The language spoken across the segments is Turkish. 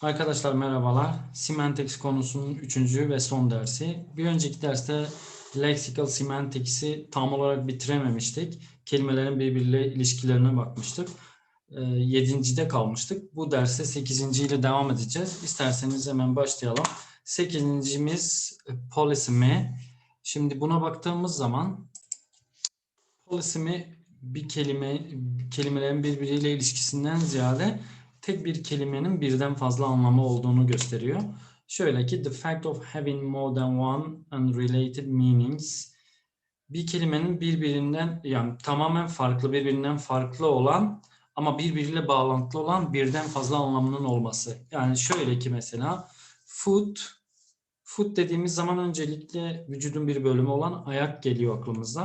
Arkadaşlar merhabalar. Semantics konusunun üçüncü ve son dersi. Bir önceki derste lexical semantics'i tam olarak bitirememiştik. Kelimelerin birbiriyle ilişkilerine bakmıştık. Ee, Yedincide kalmıştık. Bu derse sekizinciyle devam edeceğiz. İsterseniz hemen başlayalım. Sekizincimiz e, polisimi. Şimdi buna baktığımız zaman polisimi bir kelime kelimelerin birbiriyle ilişkisinden ziyade tek bir kelimenin birden fazla anlamı olduğunu gösteriyor. Şöyle ki the fact of having more than one unrelated meanings bir kelimenin birbirinden yani tamamen farklı birbirinden farklı olan ama birbiriyle bağlantılı olan birden fazla anlamının olması. Yani şöyle ki mesela foot foot dediğimiz zaman öncelikle vücudun bir bölümü olan ayak geliyor aklımıza.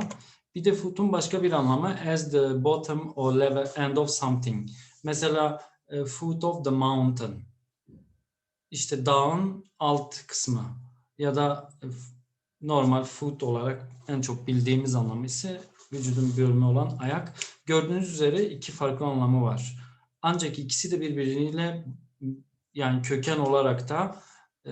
Bir de foot'un başka bir anlamı as the bottom or level end of something. Mesela foot of the mountain. İşte dağın alt kısmı ya da e, normal foot olarak en çok bildiğimiz anlamı ise vücudun bölümü olan ayak. Gördüğünüz üzere iki farklı anlamı var. Ancak ikisi de birbiriyle yani köken olarak da e,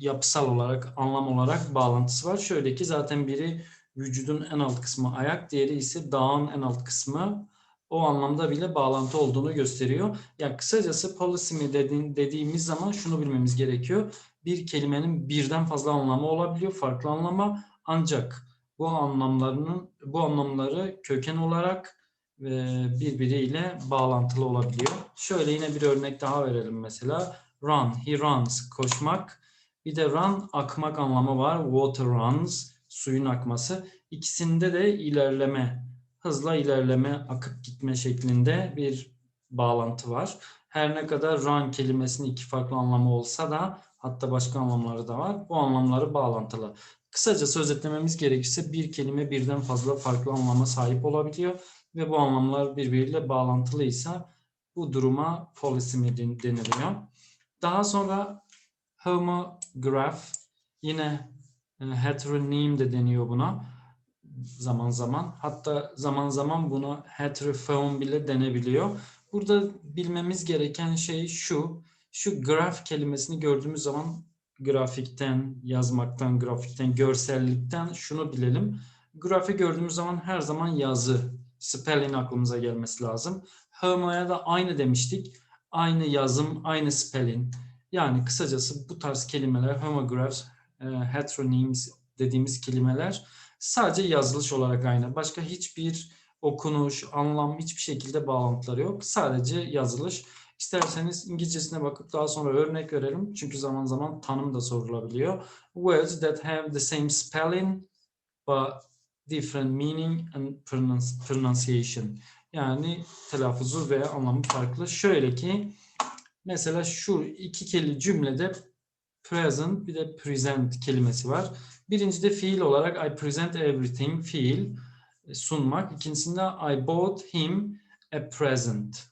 yapısal olarak, anlam olarak bağlantısı var. Şöyle ki zaten biri vücudun en alt kısmı ayak, diğeri ise dağın en alt kısmı o anlamda bile bağlantı olduğunu gösteriyor. Yani kısacası polysemy dediğin, dediğimiz zaman şunu bilmemiz gerekiyor. Bir kelimenin birden fazla anlamı olabiliyor, farklı anlama ancak bu anlamlarının bu anlamları köken olarak e, birbiriyle bağlantılı olabiliyor. Şöyle yine bir örnek daha verelim mesela. Run, he runs, koşmak. Bir de run, akmak anlamı var. Water runs, suyun akması. İkisinde de ilerleme, hızla ilerleme, akıp gitme şeklinde bir bağlantı var. Her ne kadar run kelimesinin iki farklı anlamı olsa da hatta başka anlamları da var. Bu anlamları bağlantılı. Kısaca özetlememiz gerekirse bir kelime birden fazla farklı anlama sahip olabiliyor ve bu anlamlar birbiriyle bağlantılıysa bu duruma polysemy deniliyor. Daha sonra homograph yine e, heteronym de deniyor buna zaman zaman. Hatta zaman zaman buna heterophone bile denebiliyor. Burada bilmemiz gereken şey şu. Şu graph kelimesini gördüğümüz zaman grafikten, yazmaktan, grafikten, görsellikten şunu bilelim. Grafi gördüğümüz zaman her zaman yazı, spelling aklımıza gelmesi lazım. Homo'ya da aynı demiştik. Aynı yazım, aynı spelling. Yani kısacası bu tarz kelimeler, homographs, e, heteronyms dediğimiz kelimeler sadece yazılış olarak aynı. Başka hiçbir okunuş, anlam hiçbir şekilde bağlantıları yok. Sadece yazılış. İsterseniz İngilizcesine bakıp daha sonra örnek verelim. Çünkü zaman zaman tanım da sorulabiliyor. Words that have the same spelling but different meaning and pronunciation. Yani telaffuzu ve anlamı farklı. Şöyle ki mesela şu iki kelime cümlede present bir de present kelimesi var. Birincide fiil olarak I present everything fiil sunmak. İkincisinde I bought him a present.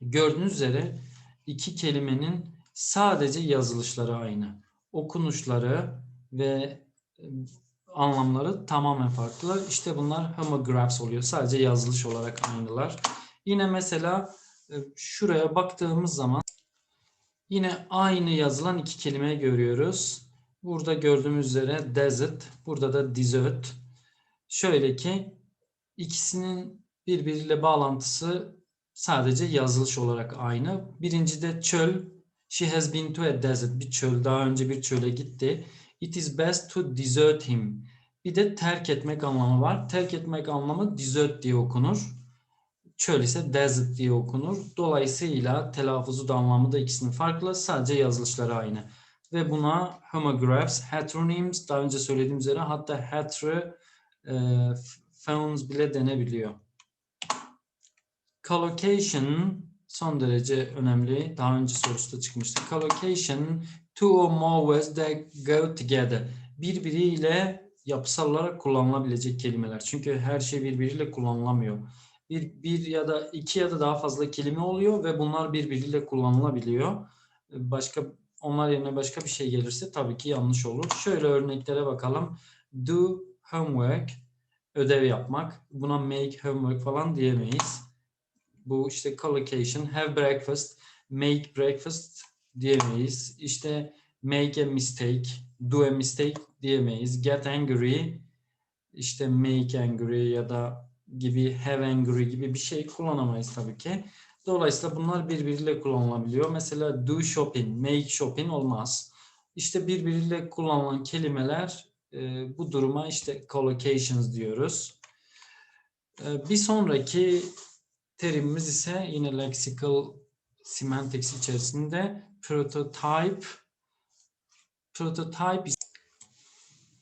Gördüğünüz üzere iki kelimenin sadece yazılışları aynı. Okunuşları ve anlamları tamamen farklı. İşte bunlar homographs oluyor. Sadece yazılış olarak aynılar. Yine mesela şuraya baktığımız zaman yine aynı yazılan iki kelime görüyoruz. Burada gördüğümüz üzere desert, burada da desert. Şöyle ki ikisinin birbiriyle bağlantısı sadece yazılış olarak aynı. Birinci de çöl. She has been to a desert. Bir çöl. Daha önce bir çöle gitti. It is best to desert him. Bir de terk etmek anlamı var. Terk etmek anlamı desert diye okunur. Çöl ise desert diye okunur. Dolayısıyla telaffuzu da anlamı da ikisinin farklı. Sadece yazılışları aynı. Ve buna homographs, heteronyms daha önce söylediğim üzere hatta heterophones bile denebiliyor. Collocation son derece önemli. Daha önce sorusu da çıkmıştı. Collocation, two or more words that go together. Birbiriyle yapısal olarak kullanılabilecek kelimeler. Çünkü her şey birbiriyle kullanılamıyor. Bir, bir ya da iki ya da daha fazla kelime oluyor ve bunlar birbiriyle kullanılabiliyor. Başka onlar yerine başka bir şey gelirse tabii ki yanlış olur. Şöyle örneklere bakalım. Do homework, ödev yapmak. Buna make homework falan diyemeyiz. Bu işte collocation, have breakfast, make breakfast diyemeyiz. İşte make a mistake, do a mistake diyemeyiz. Get angry, işte make angry ya da gibi have angry gibi bir şey kullanamayız tabii ki. Dolayısıyla bunlar birbiriyle kullanılabiliyor. Mesela do shopping, make shopping olmaz. İşte birbiriyle kullanılan kelimeler e, bu duruma işte collocations diyoruz. E, bir sonraki terimimiz ise yine lexical semantics içerisinde prototype. Prototype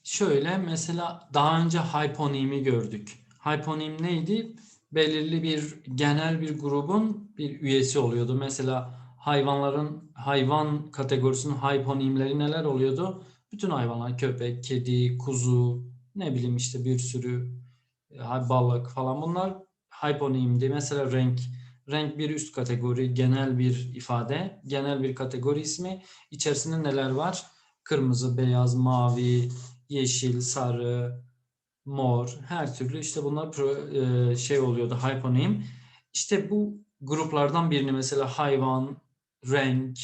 şöyle mesela daha önce hyponimi gördük. Hyponim neydi? Belirli bir genel bir grubun bir üyesi oluyordu. Mesela hayvanların hayvan kategorisinin hyponimleri neler oluyordu? Bütün hayvanlar köpek, kedi, kuzu, ne bileyim işte bir sürü e, balık falan bunlar hyponimdi. Mesela renk renk bir üst kategori, genel bir ifade, genel bir kategori ismi. İçerisinde neler var? Kırmızı, beyaz, mavi, yeşil, sarı, mor, her türlü işte bunlar pro, e, şey oluyordu hyponim. İşte bu gruplardan birini mesela hayvan, renk,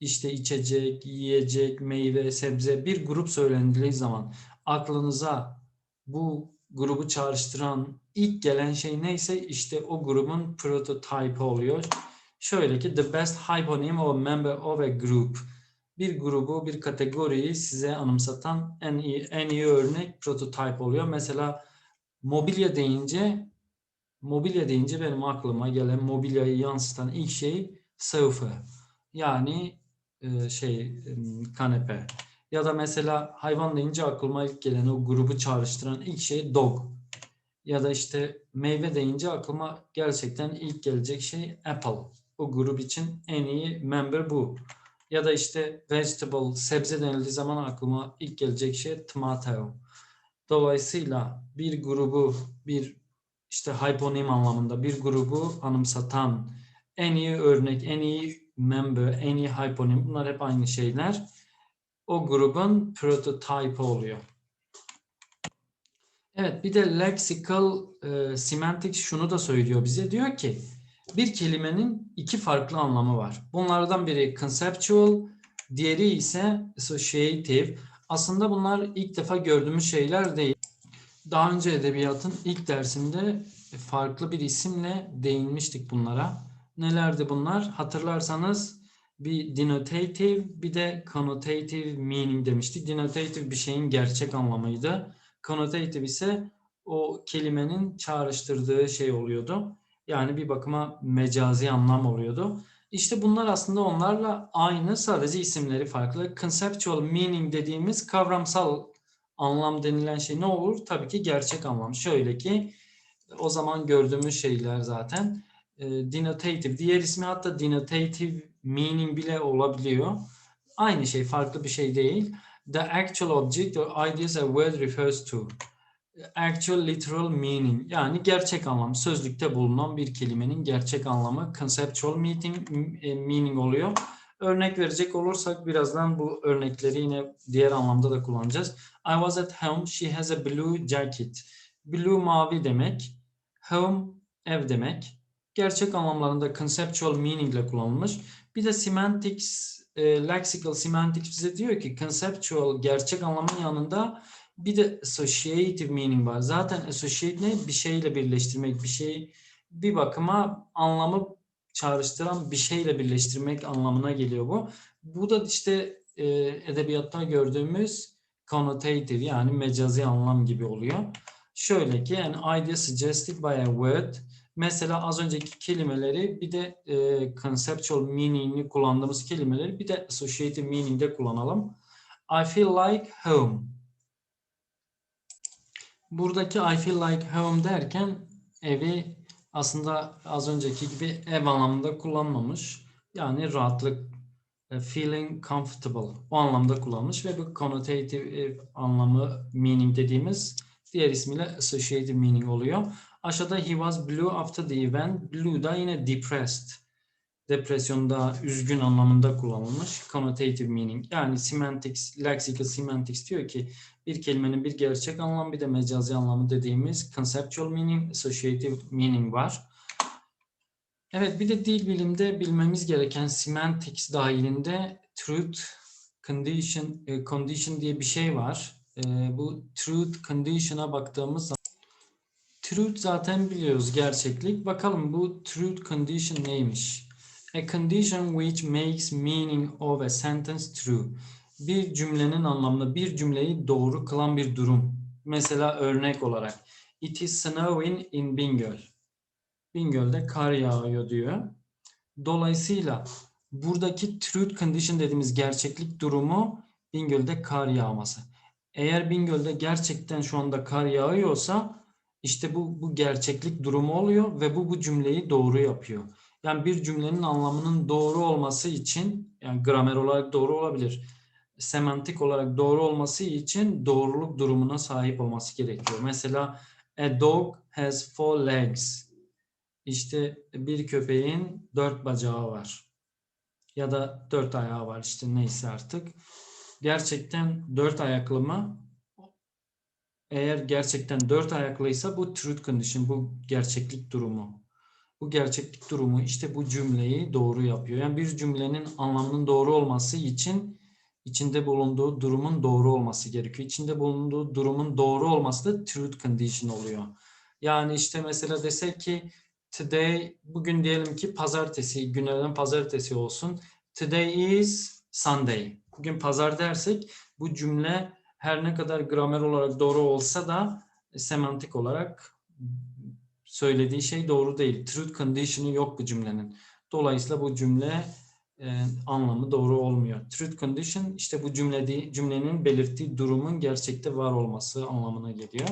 işte içecek, yiyecek, meyve, sebze bir grup söylendiği zaman aklınıza bu grubu çağrıştıran ilk gelen şey neyse işte o grubun prototype oluyor. Şöyle ki the best hyponym a member of a group. Bir grubu, bir kategoriyi size anımsatan en iyi, en iyi örnek prototype oluyor. Mesela mobilya deyince mobilya deyince benim aklıma gelen mobilyayı yansıtan ilk şey sofa. Yani e, şey kanepe. Ya da mesela hayvan deyince aklıma ilk gelen o grubu çağrıştıran ilk şey dog. Ya da işte meyve deyince aklıma gerçekten ilk gelecek şey apple. O grup için en iyi member bu. Ya da işte vegetable, sebze denildiği zaman aklıma ilk gelecek şey tomato. Dolayısıyla bir grubu, bir işte hyponim anlamında bir grubu anımsatan en iyi örnek, en iyi member, en iyi hyponim bunlar hep aynı şeyler. O grubun prototype oluyor. Evet bir de lexical e, semantics şunu da söylüyor bize. Diyor ki bir kelimenin iki farklı anlamı var. Bunlardan biri conceptual, diğeri ise associative. Aslında bunlar ilk defa gördüğümüz şeyler değil. Daha önce edebiyatın ilk dersinde farklı bir isimle değinmiştik bunlara. Nelerdi bunlar? Hatırlarsanız bir denotative bir de connotative meaning demiştik. Denotative bir şeyin gerçek anlamıydı. Connotative ise o kelimenin çağrıştırdığı şey oluyordu. Yani bir bakıma mecazi anlam oluyordu. İşte bunlar aslında onlarla aynı sadece isimleri farklı. Conceptual meaning dediğimiz kavramsal anlam denilen şey ne olur? Tabii ki gerçek anlam. Şöyle ki o zaman gördüğümüz şeyler zaten e, denotative. Diğer ismi hatta denotative meaning bile olabiliyor. Aynı şey, farklı bir şey değil. The actual object or ideas a word refers to. Actual literal meaning yani gerçek anlam sözlükte bulunan bir kelimenin gerçek anlamı conceptual meaning, e, meaning oluyor. Örnek verecek olursak birazdan bu örnekleri yine diğer anlamda da kullanacağız. I was at home. She has a blue jacket. Blue mavi demek. Home ev demek. Gerçek anlamlarında conceptual meaning ile kullanılmış. Bir de semantics, e, lexical semantics bize diyor ki conceptual gerçek anlamın yanında bir de associative meaning var. Zaten associate ne? Bir şeyle birleştirmek, bir şey bir bakıma anlamı çağrıştıran bir şeyle birleştirmek anlamına geliyor bu. Bu da işte e, edebiyatta gördüğümüz connotative yani mecazi anlam gibi oluyor. Şöyle ki an idea suggested by a word Mesela az önceki kelimeleri bir de e, conceptual meaning'ini kullandığımız kelimeleri bir de associative meaning'de kullanalım. I feel like home. Buradaki I feel like home derken evi aslında az önceki gibi ev anlamında kullanmamış. Yani rahatlık, e, feeling comfortable o anlamda kullanmış ve bu connotative anlamı meaning dediğimiz diğer ismiyle associative meaning oluyor. Aşağıda he was blue after the event. Blue da yine depressed. Depresyonda üzgün anlamında kullanılmış. Connotative meaning. Yani semantics, lexical semantics diyor ki bir kelimenin bir gerçek anlamı bir de mecazi anlamı dediğimiz conceptual meaning, associative meaning var. Evet bir de dil bilimde bilmemiz gereken semantics dahilinde truth condition e, condition diye bir şey var. E, bu truth condition'a baktığımız zaman truth zaten biliyoruz gerçeklik. Bakalım bu truth condition neymiş? A condition which makes meaning of a sentence true. Bir cümlenin anlamını, bir cümleyi doğru kılan bir durum. Mesela örnek olarak It is snowing in Bingöl. Bingöl'de kar yağıyor diyor. Dolayısıyla buradaki truth condition dediğimiz gerçeklik durumu Bingöl'de kar yağması. Eğer Bingöl'de gerçekten şu anda kar yağıyorsa işte bu, bu gerçeklik durumu oluyor ve bu bu cümleyi doğru yapıyor. Yani bir cümlenin anlamının doğru olması için yani gramer olarak doğru olabilir. Semantik olarak doğru olması için doğruluk durumuna sahip olması gerekiyor. Mesela a dog has four legs. İşte bir köpeğin dört bacağı var. Ya da dört ayağı var işte neyse artık. Gerçekten dört ayaklı mı? Eğer gerçekten dört ayaklıysa bu truth condition, bu gerçeklik durumu. Bu gerçeklik durumu işte bu cümleyi doğru yapıyor. Yani bir cümlenin anlamının doğru olması için içinde bulunduğu durumun doğru olması gerekiyor. İçinde bulunduğu durumun doğru olması da truth condition oluyor. Yani işte mesela desek ki today bugün diyelim ki pazartesi günlerden pazartesi olsun. Today is Sunday. Bugün pazar dersek bu cümle her ne kadar gramer olarak doğru olsa da semantik olarak söylediği şey doğru değil. Truth condition'ı yok bu cümlenin. Dolayısıyla bu cümle e, anlamı doğru olmuyor. Truth condition işte bu cümlede, cümlenin belirttiği durumun gerçekte var olması anlamına geliyor.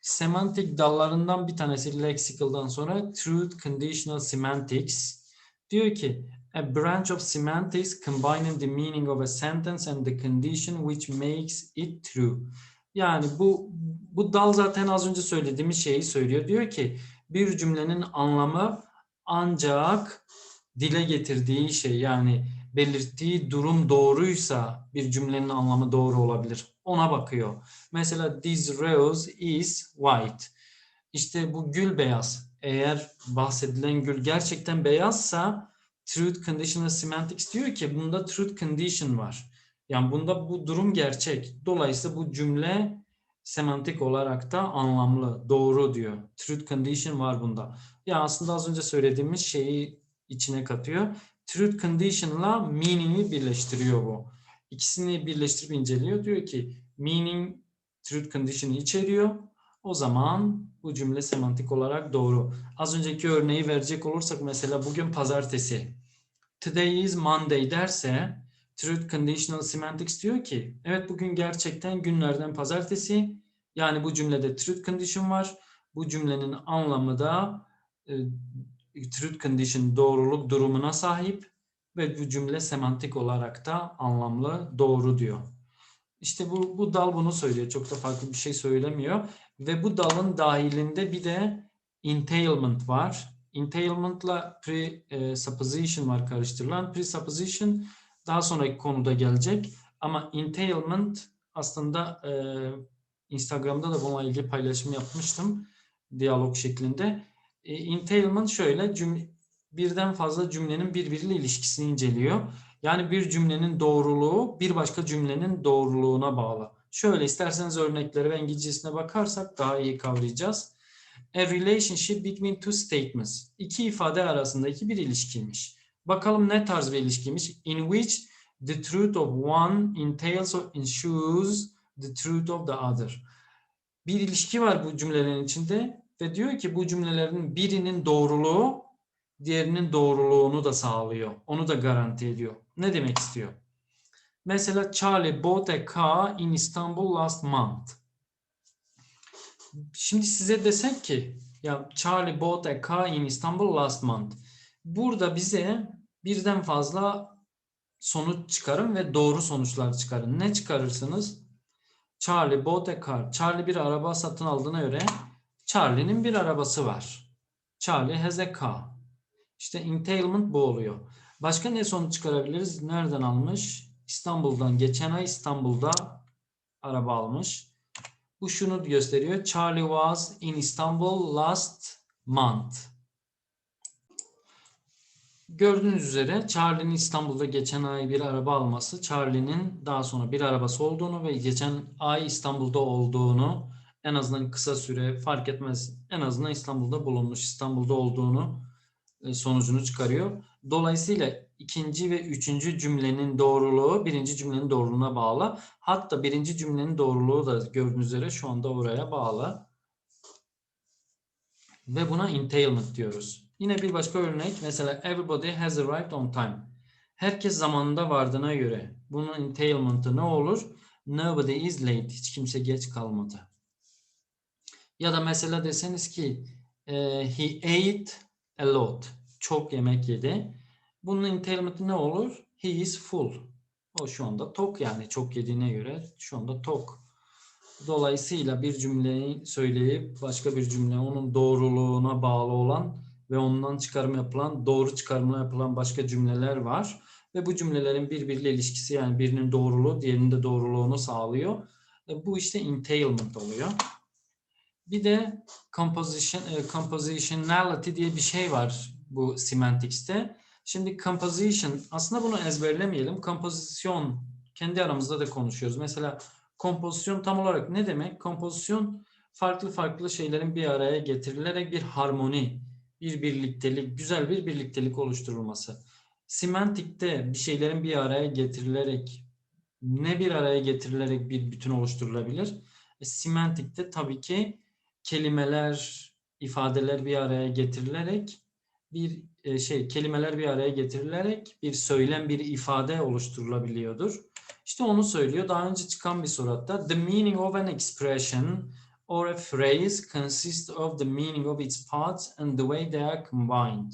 Semantik dallarından bir tanesi lexical'dan sonra truth conditional semantics. Diyor ki a branch of semantics combining the meaning of a sentence and the condition which makes it true. Yani bu bu dal zaten az önce söylediğimiz şeyi söylüyor. Diyor ki bir cümlenin anlamı ancak dile getirdiği şey yani belirttiği durum doğruysa bir cümlenin anlamı doğru olabilir. Ona bakıyor. Mesela this rose is white. İşte bu gül beyaz. Eğer bahsedilen gül gerçekten beyazsa truth conditional semantics diyor ki bunda truth condition var. Yani bunda bu durum gerçek. Dolayısıyla bu cümle semantik olarak da anlamlı, doğru diyor. Truth condition var bunda. Ya aslında az önce söylediğimiz şeyi içine katıyor. Truth condition'la meaning'i birleştiriyor bu. İkisini birleştirip inceliyor. Diyor ki meaning truth condition'ı içeriyor. O zaman bu cümle semantik olarak doğru. Az önceki örneği verecek olursak mesela bugün pazartesi. Today is Monday derse Truth Conditional Semantics diyor ki evet bugün gerçekten günlerden pazartesi. Yani bu cümlede truth condition var. Bu cümlenin anlamı da e, truth condition doğruluk durumuna sahip ve bu cümle semantik olarak da anlamlı doğru diyor. İşte bu, bu dal bunu söylüyor. Çok da farklı bir şey söylemiyor. Ve bu dalın dahilinde bir de entailment var. Entailment'la presupposition var karıştırılan. Presupposition daha sonraki konuda gelecek. Ama entailment aslında e, Instagram'da da bununla ilgili paylaşım yapmıştım. Diyalog şeklinde. E, entailment şöyle cümle, birden fazla cümlenin birbiriyle ilişkisini inceliyor. Yani bir cümlenin doğruluğu bir başka cümlenin doğruluğuna bağlı. Şöyle isterseniz örneklere ve İngilizcesine bakarsak daha iyi kavrayacağız. A relationship between two statements. İki ifade arasındaki bir ilişkiymiş. Bakalım ne tarz bir ilişkiymiş? In which the truth of one entails or ensures the truth of the other. Bir ilişki var bu cümlelerin içinde ve diyor ki bu cümlelerin birinin doğruluğu diğerinin doğruluğunu da sağlıyor. Onu da garanti ediyor. Ne demek istiyor? Mesela Charlie bought a car in Istanbul last month. Şimdi size desek ki ya Charlie bought a car in Istanbul last month. Burada bize birden fazla sonuç çıkarın ve doğru sonuçlar çıkarın. Ne çıkarırsınız? Charlie bought a car. Charlie bir araba satın aldığına göre Charlie'nin bir arabası var. Charlie has a car. İşte entailment bu oluyor. Başka ne sonuç çıkarabiliriz? Nereden almış? İstanbul'dan. Geçen ay İstanbul'da araba almış. Bu şunu gösteriyor. Charlie was in Istanbul last month. Gördüğünüz üzere Charlie'nin İstanbul'da geçen ay bir araba alması, Charlie'nin daha sonra bir arabası olduğunu ve geçen ay İstanbul'da olduğunu en azından kısa süre fark etmez en azından İstanbul'da bulunmuş, İstanbul'da olduğunu e, sonucunu çıkarıyor. Dolayısıyla ikinci ve üçüncü cümlenin doğruluğu birinci cümlenin doğruluğuna bağlı. Hatta birinci cümlenin doğruluğu da gördüğünüz üzere şu anda oraya bağlı. Ve buna entailment diyoruz. Yine bir başka örnek mesela everybody has arrived on time. Herkes zamanında vardığına göre bunun entailment'ı ne olur? Nobody is late. Hiç kimse geç kalmadı. Ya da mesela deseniz ki e, he ate a lot. Çok yemek yedi. Bunun entailment'ı ne olur? He is full. O şu anda tok yani çok yediğine göre şu anda tok. Dolayısıyla bir cümleyi söyleyip başka bir cümle onun doğruluğuna bağlı olan ve ondan çıkarım yapılan, doğru çıkarımla yapılan başka cümleler var. Ve bu cümlelerin birbiriyle ilişkisi yani birinin doğruluğu diğerinin de doğruluğunu sağlıyor. E, bu işte entailment oluyor. Bir de composition, e, compositionality diye bir şey var bu semantics'te. Şimdi composition aslında bunu ezberlemeyelim. Kompozisyon kendi aramızda da konuşuyoruz. Mesela kompozisyon tam olarak ne demek? Kompozisyon farklı farklı şeylerin bir araya getirilerek bir harmoni, bir birliktelik, güzel bir birliktelik oluşturulması. Semantikte bir şeylerin bir araya getirilerek ne bir araya getirilerek bir bütün oluşturulabilir? E, semantikte tabii ki kelimeler, ifadeler bir araya getirilerek bir e, şey kelimeler bir araya getirilerek bir söylem, bir ifade oluşturulabiliyordur. İşte onu söylüyor. Daha önce çıkan bir soru. The meaning of an expression or a phrase consists of the meaning of its parts and the way they are combined.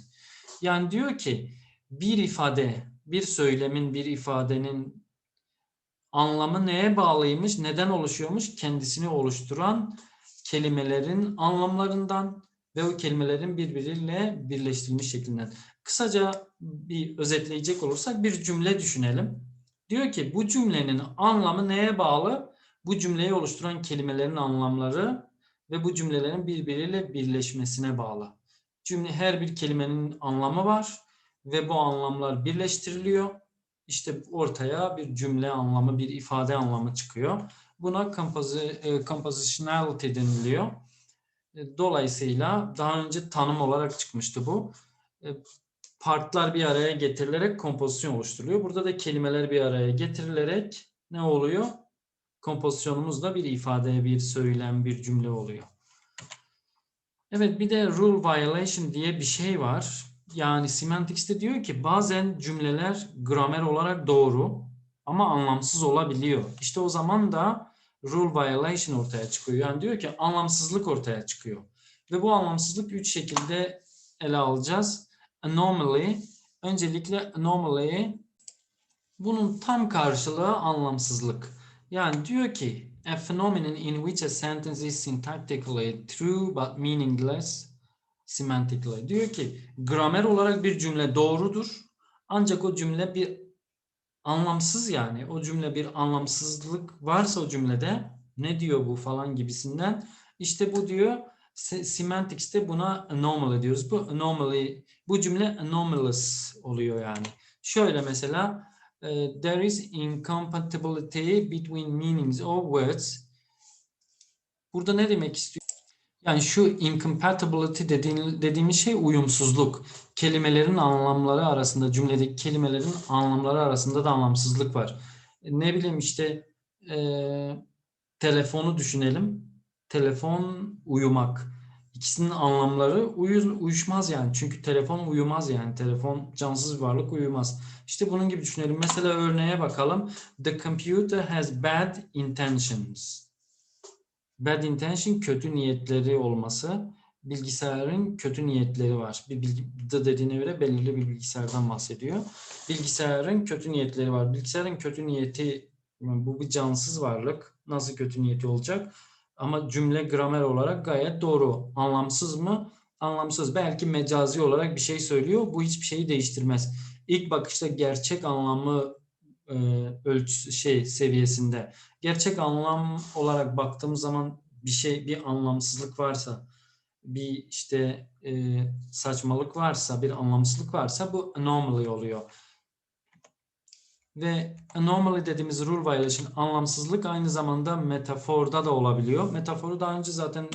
Yani diyor ki bir ifade, bir söylemin, bir ifadenin anlamı neye bağlıymış, neden oluşuyormuş? Kendisini oluşturan kelimelerin anlamlarından ve o kelimelerin birbiriyle birleştirilmiş şeklinden. Kısaca bir özetleyecek olursak bir cümle düşünelim. Diyor ki bu cümlenin anlamı neye bağlı? Bu cümleyi oluşturan kelimelerin anlamları ve bu cümlelerin birbiriyle birleşmesine bağlı. Cümle her bir kelimenin anlamı var ve bu anlamlar birleştiriliyor. İşte ortaya bir cümle anlamı, bir ifade anlamı çıkıyor. Buna e, compositionality deniliyor. E, dolayısıyla daha önce tanım olarak çıkmıştı bu. E, partlar bir araya getirilerek kompozisyon oluşturuluyor. Burada da kelimeler bir araya getirilerek ne oluyor? Kompozisyonumuzda bir ifade, bir söylem, bir cümle oluyor. Evet bir de rule violation diye bir şey var. Yani semantics'te diyor ki bazen cümleler gramer olarak doğru ama anlamsız olabiliyor. İşte o zaman da rule violation ortaya çıkıyor. Yani diyor ki anlamsızlık ortaya çıkıyor. Ve bu anlamsızlık üç şekilde ele alacağız. Anomaly, öncelikle anomaly bunun tam karşılığı anlamsızlık. Yani diyor ki a phenomenon in which a sentence is syntactically true but meaningless semantically. Diyor ki gramer olarak bir cümle doğrudur. Ancak o cümle bir anlamsız yani. O cümle bir anlamsızlık varsa o cümlede ne diyor bu falan gibisinden. İşte bu diyor semantics'te buna anomaly diyoruz. Bu anomaly bu cümle anomalous oluyor yani. Şöyle mesela e, there is incompatibility between meanings of words. Burada ne demek istiyor? Yani şu incompatibility dediğin, dediğimiz şey uyumsuzluk. Kelimelerin anlamları arasında, cümledeki kelimelerin anlamları arasında da anlamsızlık var. Ne bileyim işte e, telefonu düşünelim. Telefon uyumak. İkisinin anlamları uyuz, uyuşmaz yani. Çünkü telefon uyumaz yani. Telefon cansız varlık uyumaz. İşte bunun gibi düşünelim. Mesela örneğe bakalım. The computer has bad intentions. Bad intention kötü niyetleri olması. Bilgisayarın kötü niyetleri var. Bir bilgi, the dediğine göre belirli bir bilgisayardan bahsediyor. Bilgisayarın kötü niyetleri var. Bilgisayarın kötü niyeti bu bir cansız varlık. Nasıl kötü niyeti olacak? Ama cümle gramer olarak gayet doğru. Anlamsız mı? Anlamsız. Belki mecazi olarak bir şey söylüyor. Bu hiçbir şeyi değiştirmez. İlk bakışta gerçek anlamı e, ölçü şey seviyesinde. Gerçek anlam olarak baktığımız zaman bir şey bir anlamsızlık varsa bir işte e, saçmalık varsa, bir anlamsızlık varsa bu anomaly oluyor. Ve anomaly dediğimiz rule violation anlamsızlık aynı zamanda metaforda da olabiliyor. Metaforu daha önce zaten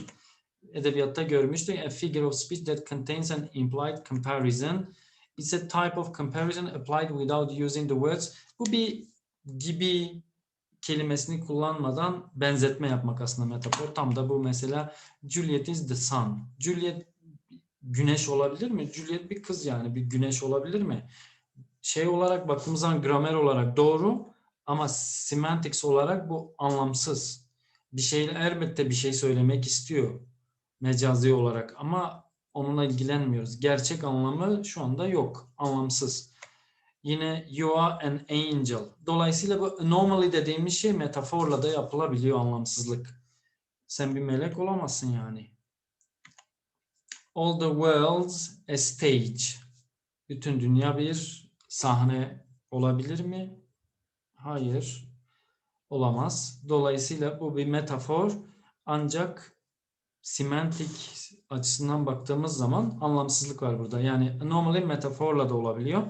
edebiyatta görmüştük. A figure of speech that contains an implied comparison. It's a type of comparison applied without using the words. Bu bir gibi kelimesini kullanmadan benzetme yapmak aslında metafor. Tam da bu mesela Juliet is the sun. Juliet güneş olabilir mi? Juliet bir kız yani bir güneş olabilir mi? Şey olarak baktığımız zaman gramer olarak doğru ama semantics olarak bu anlamsız. Bir şey elbette bir şey söylemek istiyor mecazi olarak ama onunla ilgilenmiyoruz. Gerçek anlamı şu anda yok. Anlamsız. Yine you are an angel. Dolayısıyla bu anomaly dediğimiz şey metaforla da yapılabiliyor anlamsızlık. Sen bir melek olamazsın yani. All the world's a stage. Bütün dünya bir sahne olabilir mi? Hayır. Olamaz. Dolayısıyla bu bir metafor. Ancak semantik açısından baktığımız zaman anlamsızlık var burada. Yani anomaly metaforla da olabiliyor.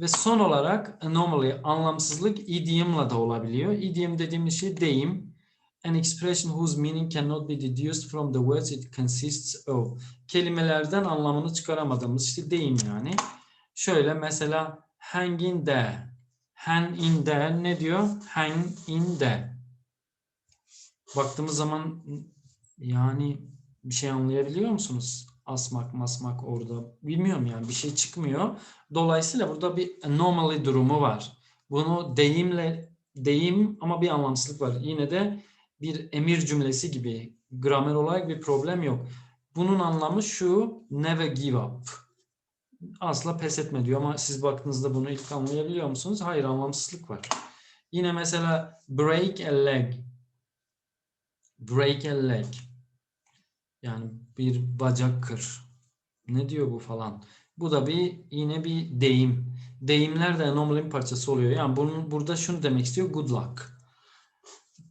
Ve son olarak anomaly, anlamsızlık idiomla da olabiliyor. Idiom dediğimiz şey deyim. An expression whose meaning cannot be deduced from the words it consists of. Kelimelerden anlamını çıkaramadığımız işte deyim yani. Şöyle mesela hang in there. Hang in there ne diyor? Hang in there. Baktığımız zaman yani bir şey anlayabiliyor musunuz? Asmak masmak orada. Bilmiyorum yani bir şey çıkmıyor. Dolayısıyla burada bir anomaly durumu var. Bunu deyimle deyim ama bir anlamsızlık var. Yine de bir emir cümlesi gibi gramer olarak bir problem yok. Bunun anlamı şu never give up. Asla pes etme diyor ama siz baktığınızda bunu ilk anlayabiliyor musunuz? Hayır anlamsızlık var. Yine mesela break a leg. Break a leg. Yani bir bacak kır. Ne diyor bu falan. Bu da bir yine bir deyim. Deyimler de anomaly'nin parçası oluyor. Yani bunun burada şunu demek istiyor. Good luck.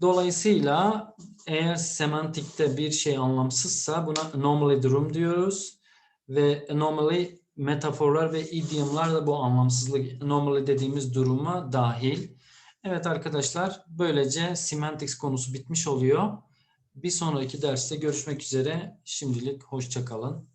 Dolayısıyla eğer semantikte bir şey anlamsızsa buna anomaly durum diyoruz. Ve anomaly metaforlar ve idiomlar da bu anlamsızlık anomaly dediğimiz duruma dahil. Evet arkadaşlar böylece semantics konusu bitmiş oluyor. Bir sonraki derste görüşmek üzere. Şimdilik hoşça kalın.